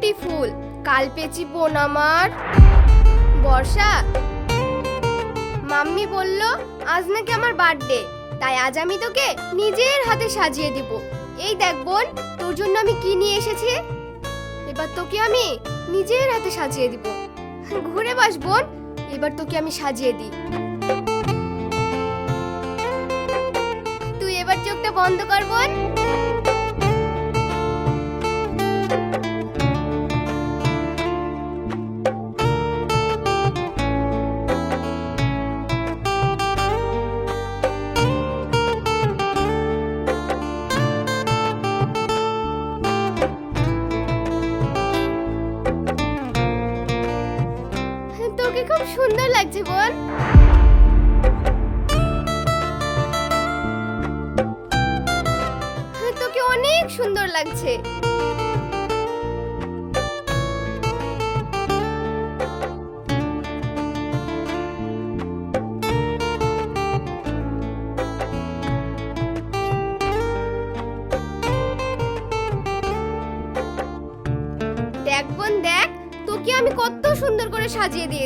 Beautiful কাল পেয়েছি বোন আমার। বর্ষা, মাম্মি বলল, আজ নাকি আমার বার্থডে, তাই আজ আমি তোকে নিজের হাতে সাজিয়ে দিব। এই দেখ বোন, তোর জন্য আমি কি নিয়ে এসেছি? এবার তোকে আমি নিজের হাতে সাজিয়ে দিব। ঘুরে বাস বোন, এবার তোকে আমি সাজিয়ে দিই। তুই এবার চোখটা বন্ধ কর বোন।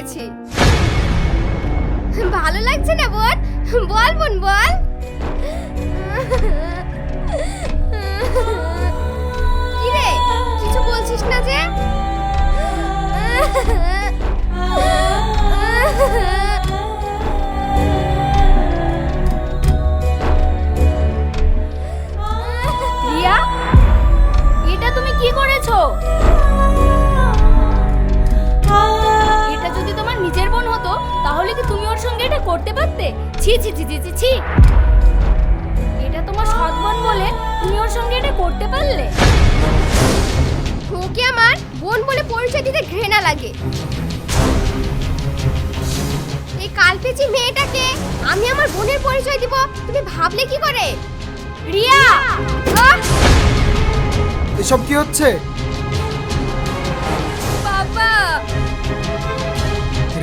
দিয়েছি ভালো লাগছে না বোন বল বোন, বল। কি রে কিছু বলছিস না যে? রিয়া, এটা তুমি কি করেছ? যদি তোমার নিজের বোন হতো তাহলে কি তুমি ওর সঙ্গে এটা করতে পারতে? ছি ছি ছি ছি ছি ছি। এটা তোমার সৎ বোন বলে তুমি ওর সঙ্গে এটা করতে পারলে? ওকে আমার বোন বলে পরিচয় দিতে ঘৃণা লাগে। এই কালপেচি মেয়েটাকে আমি আমার বোনের পরিচয় দিব তুমি ভাবলে কি করে? রিয়া! আহ! এসব কি হচ্ছে?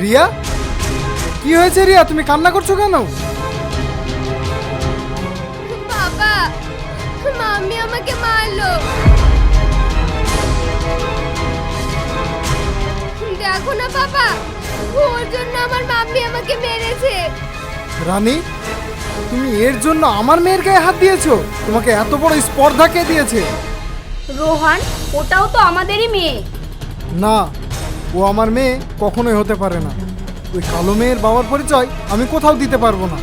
রিয়া? কি হয়েছে রিয়া? তুমি কান্না করছ কেন? বাবা মাম্মি আমাকে মারলো। দেখো না বাবা ওর জন্য আমার মাম্মি আমাকে মেরেছে। রানী তুমি এর জন্য আমার মেয়ের গায়ে হাত দিয়েছ? তোমাকে এত বড় স্পর্ধা কে দিয়েছে? রোহান ওটাও তো আমাদেরই মেয়ে। না ও আমার মেয়ে কখনোই হতে পারে না। ওই কালো মেয়ের বাবার পরিচয় আমি কোথাও দিতে পারব না।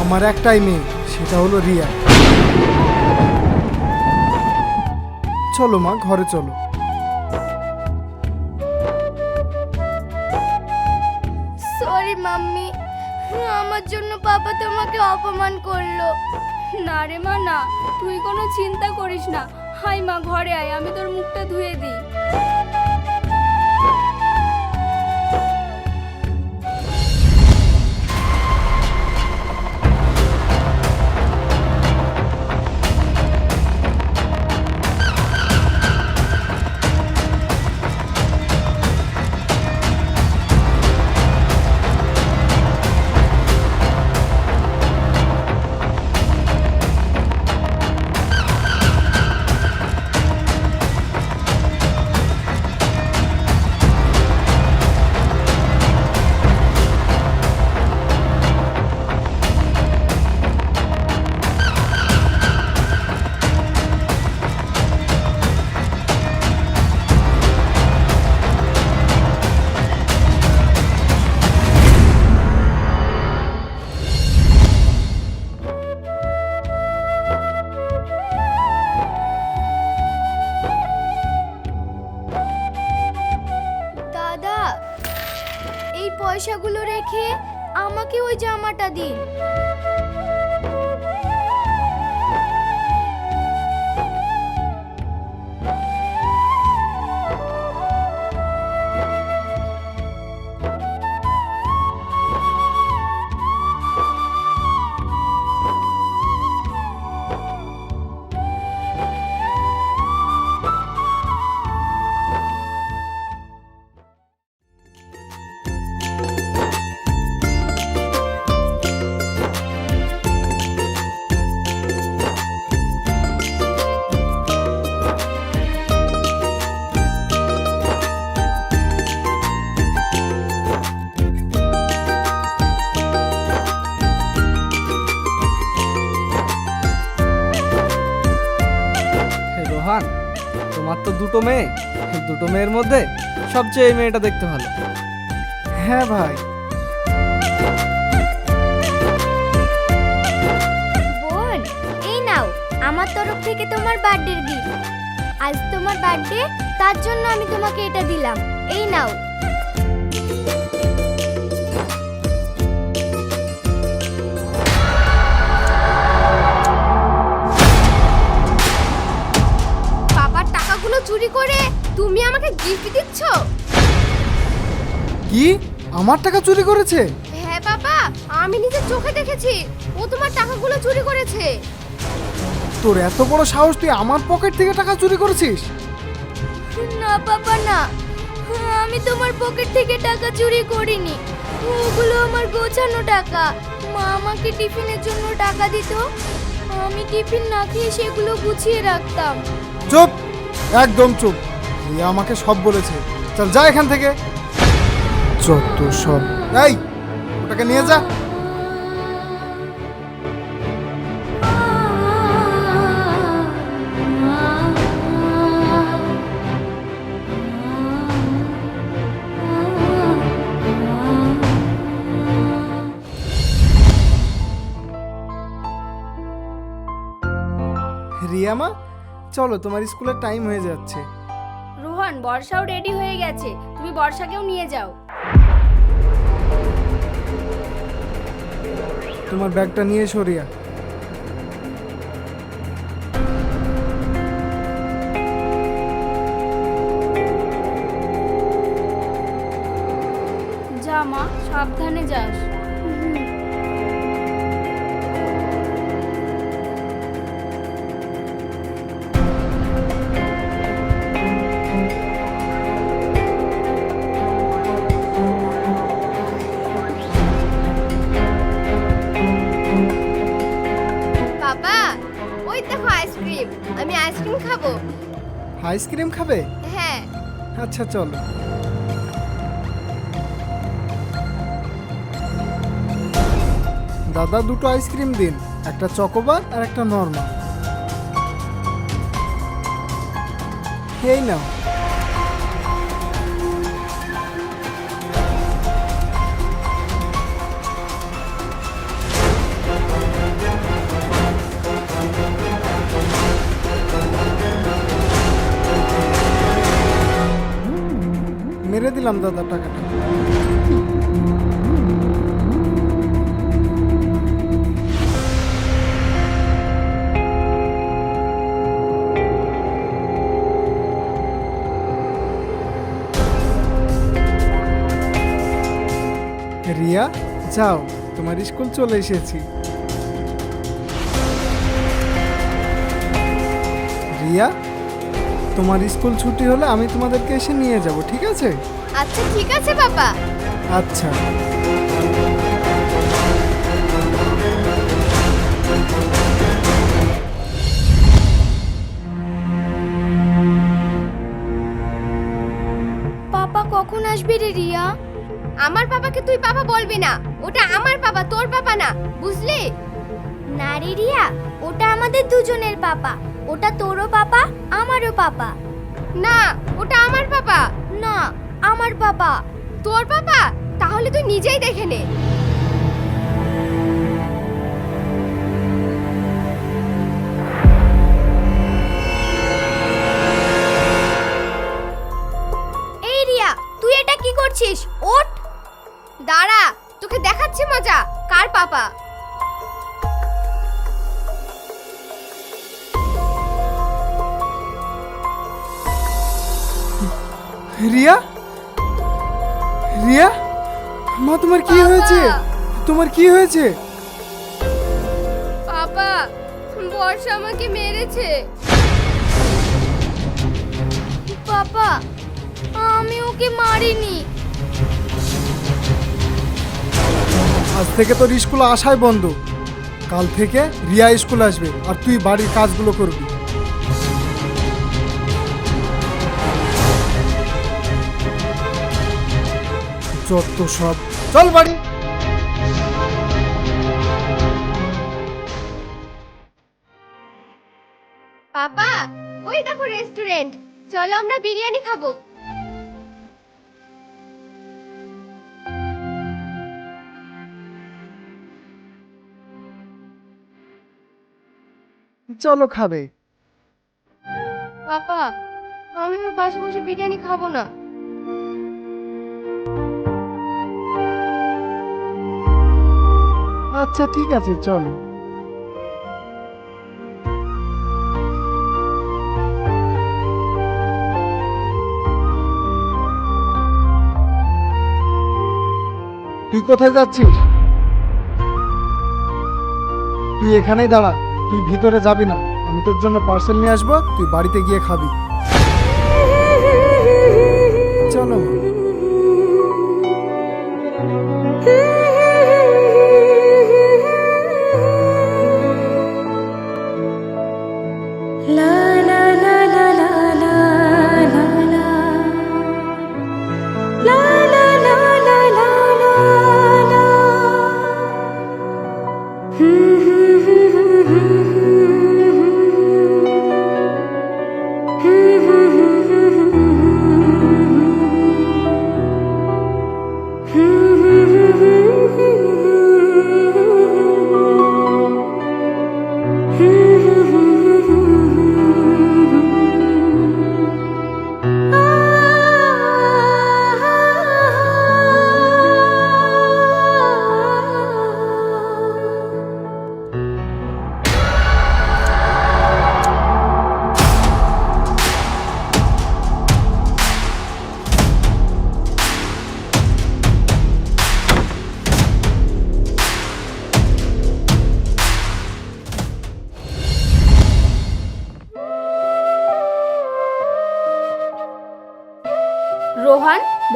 আমার একটাই মেয়ে, সেটা হলো রিয়া। চলো মা, ঘরে চলো। Sorry mummy. আমার জন্য বাবা তোমাকে অপমান করল। না রে মা, না। তুই কোনো চিন্তা করিস না। হাই মা, ঘরে আয়। আমি তোর মুখটা ধুয়ে দিই। রেখে আমাকে ওই জামাটা দিন। দুটো মেয়ে? দুটো মেয়ের মধ্যে সবচেয়ে এই মেয়েটা দেখতে ভালো। হ্যাঁ ভাই। বোন এই নাও আমার তরফ থেকে তোমার বার্থডের গিফট আজ তোমার বার্থডে তার জন্য আমি তোমাকে এটা দিলাম। এই নাও। গিফট দিচ্ছ? কি? আমার টাকা চুরি করেছে? হ্যাঁ বাবা আমি নিজের চোখে দেখেছি। ও তোমার টাকাগুলো চুরি করেছে। তোর এত বড় সাহস তুই আমার পকেট থেকে টাকা চুরি করেছিস? না বাবা না। আমি তোমার পকেট থেকে টাকা চুরি করিনি। ওগুলো আমার গোছানো টাকা। মা আমাকে টিফিনের জন্য টাকা দিত। আমি টিফিন না খেয়ে সেগুলো গুছিয়ে রাখতাম। চুপ! একদম চুপ! রিয়া আমাকে সব বলেছে। চল, যা এখান থেকে। যত সব। এই, ওটাকে নিয়ে যা। রিয়া মা, চলো, তোমার স্কুলের টাইম হয়ে যাচ্ছে। রোহন বর্ষাও রেডি হয়ে গেছে। তুমি বর্ষাকেও নিয়ে যাও। তোমার ব্যাগটা নিয়ে এসো রিয়া। যা মা সাবধানে যাস। আইসক্রিম খাবে? হ্যাঁ। আচ্ছা চলো। দাদা দুটো আইসক্রিম দিন। একটা চকোবার আর একটা নর্মাল। এই নাও। দিলাম দাদা টাকাটা। রিয়া যাও তোমার স্কুল চলে এসেছি। রিয়া তোমার স্কুল ছুটি হলে আমি তোমাদেরকে এসে নিয়ে যাব ঠিক আছে? আচ্ছা ঠিক আছে বাবা। আচ্ছা। পাপা কখন আসবে রে রিয়া? আমার বাবাকে তুই বাবা বলবি না। ওটা আমার বাবা তোর বাবা না বুঝলি? না রে রিয়া ওটা আমাদের দুজনের পাপা। ওটা তোরও পাপা আমারও পাপা। না ওটা আমার পাপা। না আমার পাপা। তোর পাপা? তাহলে তুই নিজেই দেখে নে। মা তোমার কি হয়েছে? তোমার কি হয়েছে? পাপা বর্ষা আমাকে মেরেছে। পাপা আমি ওকে মারিনি। আজ থেকে তোর স্কুল আসাই বন্ধ। কাল থেকে রিয়া স্কুল আসবে আর তুই বাড়ির কাজগুলো করবি। যত সব চল বাড়ি। পাপা ওই দেখো রেস্টুরেন্ট চলো আমরা বিরিয়ানি খাব। চলো খাবে। পাপা আমি পাশে বসে বিরিয়ানি খাব না। আচ্ছা ঠিক আছে, চলো। তুই কোথায় যাচ্ছিস? তুই এখানেই দাঁড়া, তুই ভিতরে যাবি না। আমি তোর জন্য পার্সেল নিয়ে আসব, তুই বাড়িতে গিয়ে খাবি।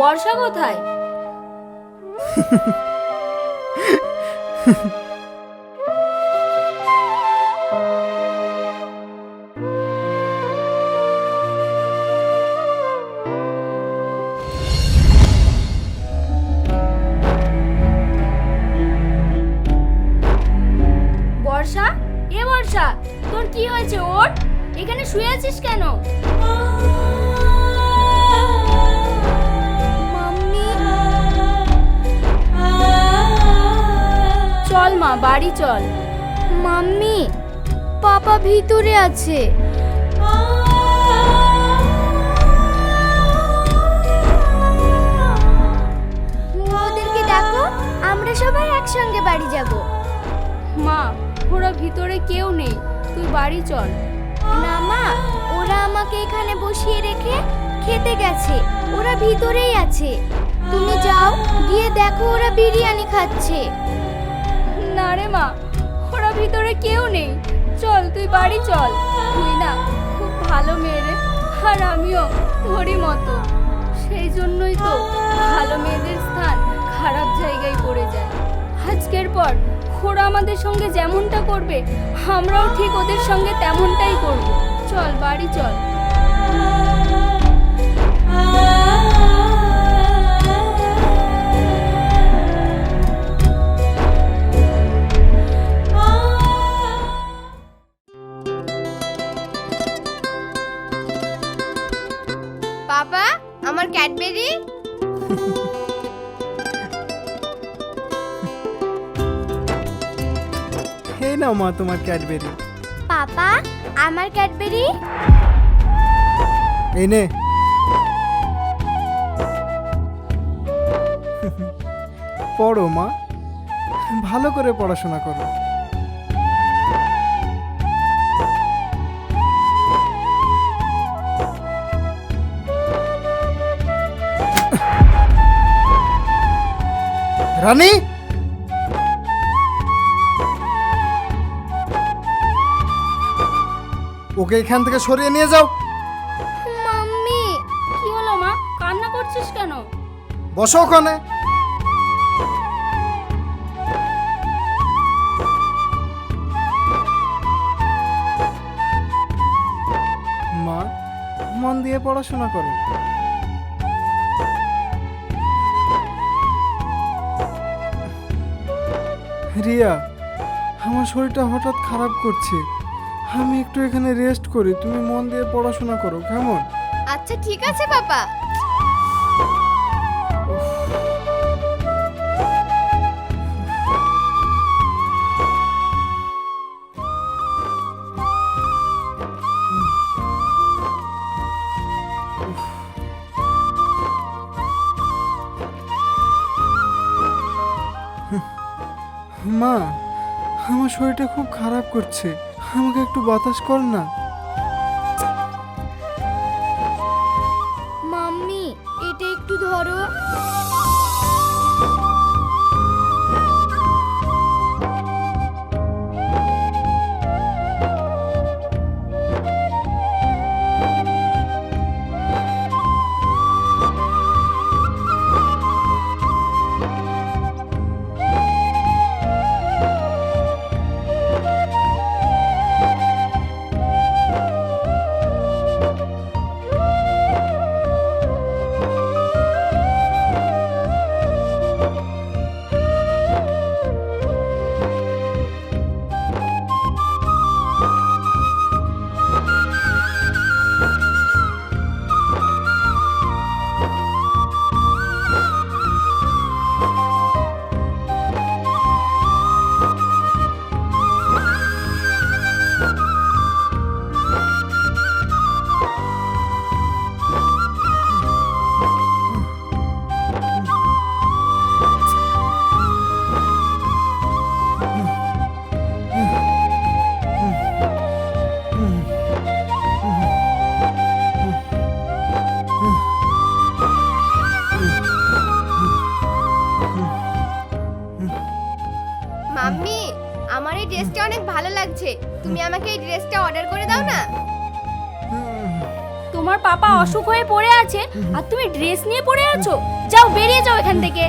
বর্ষা কোথায়? বাড়ি চল। মাম্মি, পাপা ভিতরে আছে। ওদেরকে দেখো আমরা সবাই একসঙ্গে বাড়ি যাব। মা, ওরা ভিতরে কেউ নেই, তুই বাড়ি চল। না মা, ওরা আমাকে এখানে বসিয়ে রেখে খেতে গেছে, ওরা ভিতরেই আছে। তুমি যাও, গিয়ে দেখো ওরা বিরিয়ানি খাচ্ছে। না রে মা, ওরা ভিতরে কেউ নেই। চল, তুই বাড়ি চল। তুই না খুব ভালো মেয়ে রে, আর আমিও তোরই মতো। সেই জন্যই তো ভালো মেয়েদের স্থান খারাপ জায়গায় পড়ে যায়। আজকের পর ওরা আমাদের সঙ্গে যেমনটা করবে, আমরাও ঠিক ওদের সঙ্গে তেমনটাই করব। চল, বাড়ি চল। ক্যাডবেরি? এই নাও মা তোমার ক্যাডবেরি। পাপা আমার ক্যাডবেরি? এই নে। পড়ো মা। ভালো করে পড়াশোনা করো। রানী? ওকে এখান থেকে সরিয়ে নিয়ে যাও। মাম্মি কি হলো মা? কান্না করছিস কেন? বসো ওখানে। মা মন দিয়ে পড়াশোনা করো। রিয়া, আমার শরীরটা হঠাৎ খারাপ করছে। আমি একটু এখানে রেস্ট করি, তুমি মন দিয়ে পড়াশোনা করো, কেমন? আচ্ছা ঠিক আছে পাপা শরীরটা খুব খারাপ করছে। আমাকে একটু বাতাস কর না। মাম্মি, আমার এই ড্রেসটা অনেক ভালো লাগছে। তুমি আমাকে এই ড্রেসটা অর্ডার করে দাও না? তোমার পাপা অসুখ হয়ে পড়ে আছে, আর তুমি ড্রেস নিয়ে পড়ে আছো? যাও, বেরিয়ে যাও এখান থেকে।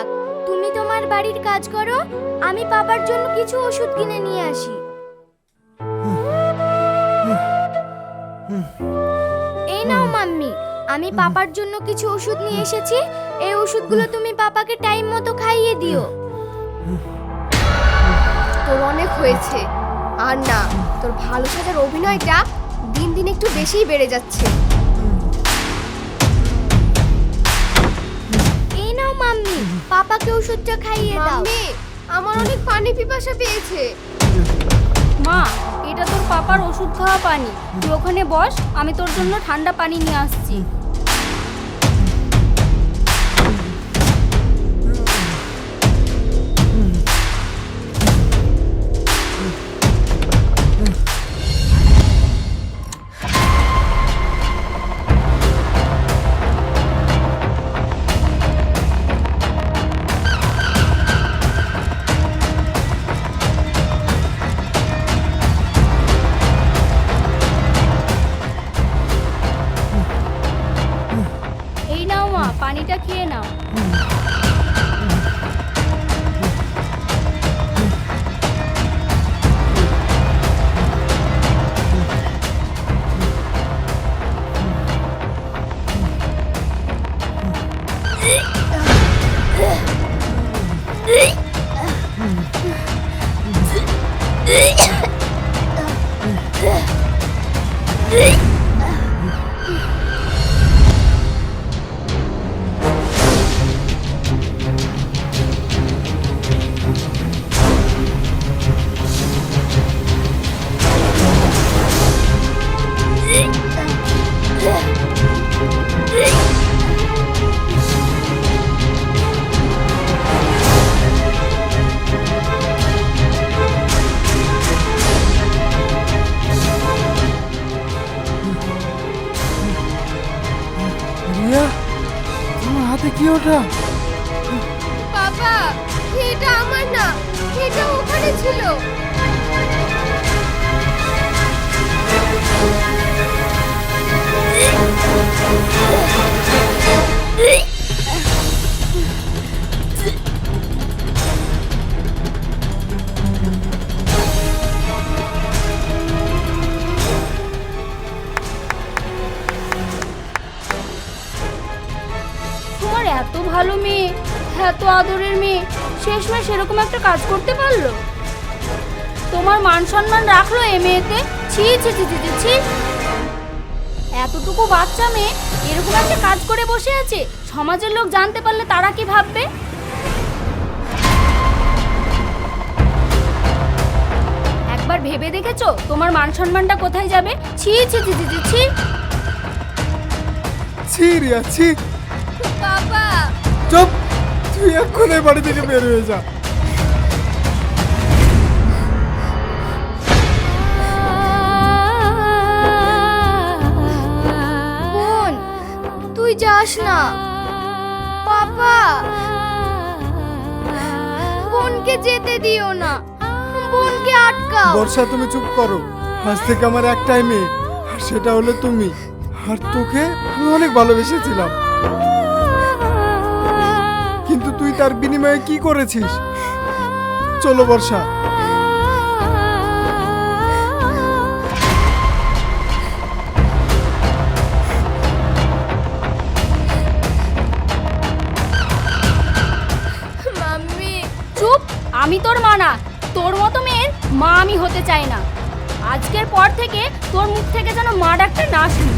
যাক, তুমি তোমার বাড়ির কাজ করো, আমি পাপার জন্য কিছু ওষুধ কিনে নিয়ে আসি। এই নাও মাম্মি, আমি পাপার জন্য কিছু ওষুধ নিয়ে এসেছি, এই ওষুধগুলো তুমি পাপাকে টাইম মতো খাইয়ে দিও। তোর অনেক হয়েছে। আর না, তোর ভালো সাজার অভিনয়টা দিন দিন একটু বেশিই বেড়ে যাচ্ছে। এই নাও মাম্মি। পাপাকে ওষুধটা খাইয়ে দাও। মাম্মি আমার অনেক পানি পিপাসা পেয়েছে। মা এটা তোর পাপার ওষুধ খাওয়া পানি। তুই ওখানে বস আমি তোর জন্য ঠান্ডা পানি নিয়ে আসছি। এই নাও মা পানিটা খেয়ে নাও। ভালো মেয়ে এত আদরের মেয়ে শেষমেশ এরকম একটা কাজ করতে পারল? তোমার মান সম্মান রাখল এ মেয়েতে? ছি ছি ছি ছি ছি, এতটুকু বাচ্চা মেয়ে এরকম একটা কাজ করে বসে আছে সমাজের লোক জানতে পারলে তারা কি ভাববে? একবার ভেবে দেখেছ তোমার মান সম্মানটা কোথায় যাবে? ছি ছি ছি ছি ছি। ছি রিয়া ছি। চুপ। তুই এই বাড়ি থেকে বের হয়ে যা। বোন তুই যাস না। পাপা বোনকে যেতে দিও না। বোনকে আটকাও। বর্ষা তুমি চুপ করো। আজ থেকে আমার একটাই মেয়ে আর সেটা হলো তুমি। আর তোকে আমি অনেক ভালোবেসেছিলাম। তার বিনিময়ে কি করেছিস? চলো, বর্ষা। চুপ। আমি তোর মা না। তোর মতো মেয়ের মা আমি হতে চাই না। আজকের পর থেকে তোর মুখ থেকে যেন মা ডাকটা না শুনি।